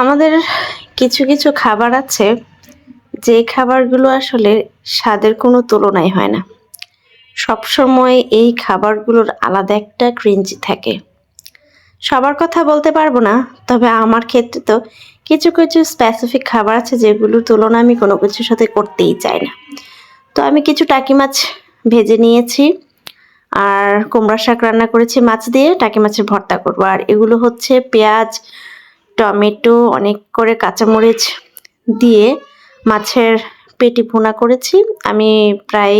আমাদের কিছু কিছু খাবার আছে, যে খাবারগুলো আসলে স্বাদের কোনো তুলনাই হয় না। সবসময় এই খাবারগুলোর আলাদা একটা ক্রিঞ্জি থাকে। সবার কথা বলতে পারব না, তবে আমার ক্ষেত্রে তো কিছু কিছু স্পেসিফিক খাবার আছে, যেগুলোর তুলনা আমি কোনো কিছুর সাথে করতেই চাই না। তো আমি কিছু টাকি মাছ ভেজে নিয়েছি, আর কুমড়া শাক রান্না করেছি মাছ দিয়ে, টাকি মাছের ভর্তা করব। আর এগুলো হচ্ছে পেঁয়াজ টমেটো অনেক করে কাঁচামরিচ দিয়ে মাছের পেটি ভুনা করেছি। আমি প্রায়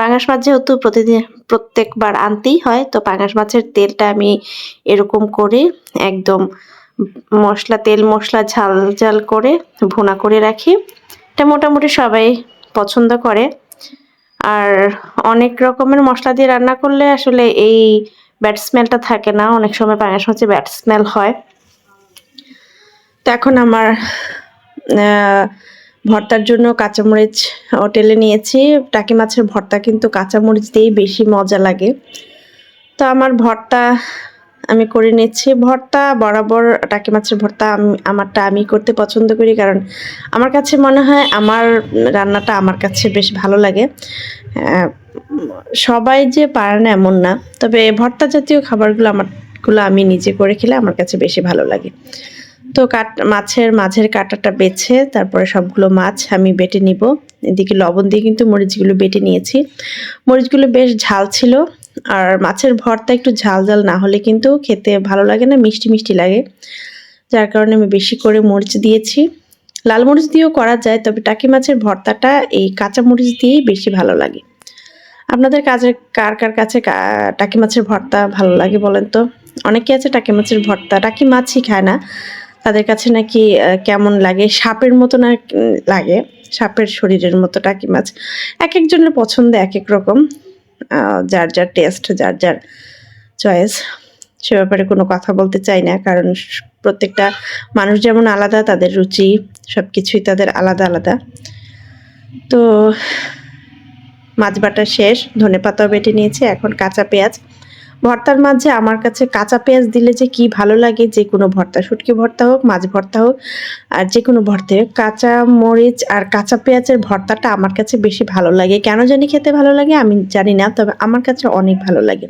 পাঙাশ মাছ যেহেতু প্রতিদিন, প্রত্যেকবার আনতেই হয়, তো পাঙাশ মাছের তেলটা আমি এরকম করে একদম মশলা, তেল, মশলা ঝাল ঝাল করে ভুনা করে রাখি। এটা মোটামুটি সবাই পছন্দ করে। আর অনেক রকমের মশলা দিয়ে রান্না করলে আসলে এই ব্যাড স্মেলটা থাকে না। অনেক সময় পাঙাশ মাছে ব্যাড স্মেল হয়। এখন আমার ভর্তার জন্য কাঁচামরিচ হোটেলে নিয়েছি। টাকি মাছের ভর্তা কিন্তু কাঁচামরিচ দিয়েই বেশি মজা লাগে। তো আমার ভর্তা আমি করে নিচ্ছি। ভর্তা বরাবর টাকি মাছের ভর্তা আমি, আমারটা আমি করতে পছন্দ করি কারণ আমার কাছে মনে হয় আমার রান্নাটা আমার কাছে বেশ ভালো লাগে। সবাই যে পারে না এমন না। তবে ভর্তা জাতীয় খাবারগুলো আমারগুলো আমি নিজে করে খেলে আমার কাছে বেশি ভালো লাগে। তো কাট, মাছের মাঝের কাঁটাটা বেছে তারপরে সবগুলো মাছ আমি বেটে নিব। এদিকে লবণ দিয়ে কিন্তু মরিচগুলো বেটে নিয়েছি। মরিচগুলো বেশ ঝাল ছিল আর মাছের ভর্তা একটু ঝাল ঝাল না হলে কিন্তু খেতে ভালো লাগে না, মিষ্টি মিষ্টি লাগে। যার কারণে আমি বেশি করে মরিচ দিয়েছি। লাল মরিচ দিয়েও করা যায়, তবে টাকি মাছের ভর্তাটা এই কাঁচা মরিচ দিয়েই বেশি ভালো লাগে। আপনাদের কাজের কার কার কাছে টাকি মাছের ভর্তা ভালো লাগে বলেন তো? অনেকে আছে টাকি মাছের ভর্তা, টাকি মাছই খায় না। তাদের কাছে নাকি কেমন লাগে? সাপের মতো না লাগে? সাপের শরীরের মতো টাকি মাছ? এক একজনের পছন্দ এক এক রকম যার যার টেস্ট যার যার চয়েস সে ব্যাপারে কোনো কথা বলতে চাই না, কারণ প্রত্যেকটা মানুষ যেমন আলাদা, তাদের রুচি সব কিছুই তাদের আলাদা আলাদা। তো, মাছ বাটা শেষ ধনে পাতাও বেটে নিয়েছি, এখন কাঁচা পেঁয়াজ ভর্তার মাঝে আমার কাছে কাঁচা পেঁয়াজ দিলে যে কি ভালো লাগে, যে কোনো ভর্তা, শুটকি ভর্তা হোক, মাছ ভর্তা হোক, আর যে কোনো ভর্তা হোক, কাঁচা মরিচ আর কাঁচা পেঁয়াজের ভর্তাটা আমার কাছে বেশি ভালো লাগে। কেন জানি খেতে ভালো লাগে আমি জানি না, তবে আমার কাছে অনেক ভালো লাগে।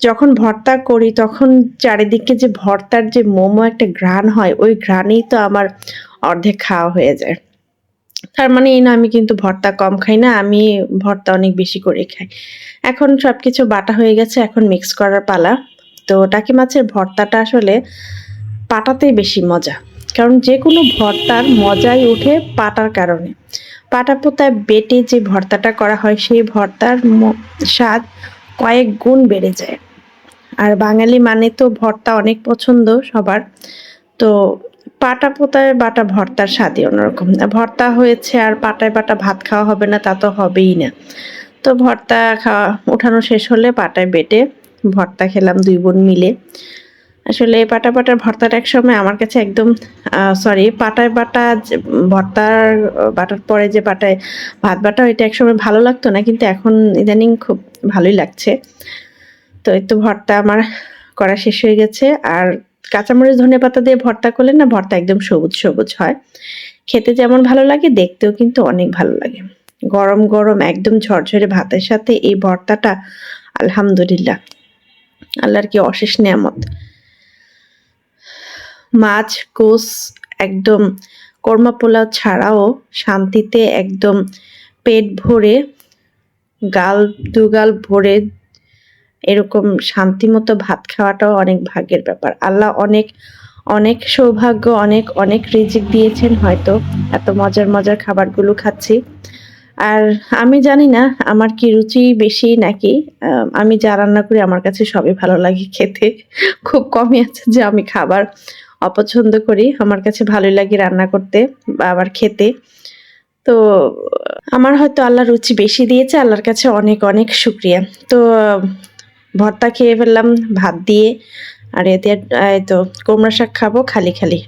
যখন ভর্তা করি, তখন চারিদিকে যে ভর্তার যে মোমো একটা ঘ্রাণ হয়, ওই ঘ্রাণেই তো আমার অর্ধেক খাওয়া হয়ে যায়। তার মানে এই না আমি কিন্তু ভর্তা কম খাই না, আমি ভর্তা অনেক বেশি করে খাই। এখন সব কিছু বাটা হয়ে গেছে, এখন মিক্স করার পালা। তো টাকি মাছের ভর্তাটা আসলে পাটাতেই বেশি মজা। কারণ যে কোনো ভর্তার মজাই উঠে পাটার কারণে। পাটা পোতায় বেটে যে ভর্তাটা করা হয়, সেই ভর্তার স্বাদ কয়েক গুণ বেড়ে যায়। আর বাঙালি মানে তো ভর্তা অনেক পছন্দ সবার। তো পাটা পোতায় বাটা ভর্তার স্বাদই অন্যরকম। ভর্তা হয়েছে আর পাটায় বাটা ভাত খাওয়া হবে না, তা তো হবেই না। তো ভর্তা খাওয়া উঠানো শেষ হলে পাটায় বেটে ভর্তা খেলাম দুই বোন মিলে। আসলে পাটা পাটার ভর্তাটা এক সময় আমার কাছে একদম সরি পাটায় বাটা ভর্তার বাটার পরে যে পাটায় ভাত বাটা, ওইটা একসময় ভালো লাগতো না, কিন্তু এখন ইদানিং খুব ভালোই লাগছে। তো এই তো ভর্তা আমার করা শেষ হয়ে গেছে, আর কাঁচামরিচ, ধনে পাতা দিয়ে ভর্তা করলে না ভর্তা একদম সবুজ সবুজ হয়। খেতে যেমন ভালো লাগে, দেখতেও কিন্তু অনেক ভালো লাগে। গরম গরম একদম ঝরঝরে ভাতের সাথে এই ভর্তাটা, আলহামদুলিল্লাহ। আল্লাহর কি অশেষ নিয়ামত। মাছ কোষ একদম কর্মা পোলাও ছাড়াও শান্তিতে একদম পেট ভরে গাল দুগাল ভরে এরকম শান্তিমতো ভাত খাওয়াটাও অনেক ভাগ্যের ব্যাপার। আল্লাহ অনেক অনেক সৌভাগ্য, অনেক অনেক রিজিক দিয়েছেন হয়তো। এত মজার মজার খাবারগুলো খাচ্ছি। আর আমি জানি না, আমার কি রুচি বেশি নাকি? আমি যা রান্না করি আমার কাছে সবই ভালো লাগে খেতে। খুব কমই আছে যে আমি খাবার অপছন্দ করি। আমার কাছে ভালোই লাগে রান্না করতে বা আবার খেতে। তো আমার হয়তো আল্লাহ রুচি বেশি দিয়েছে, আল্লাহর কাছে অনেক অনেক শুক্রিয়া। তো ভর্তা খেয়ে ফেললাম ভাত দিয়ে। আর এতে তো কুমড়া শাক খাব খালি খালি।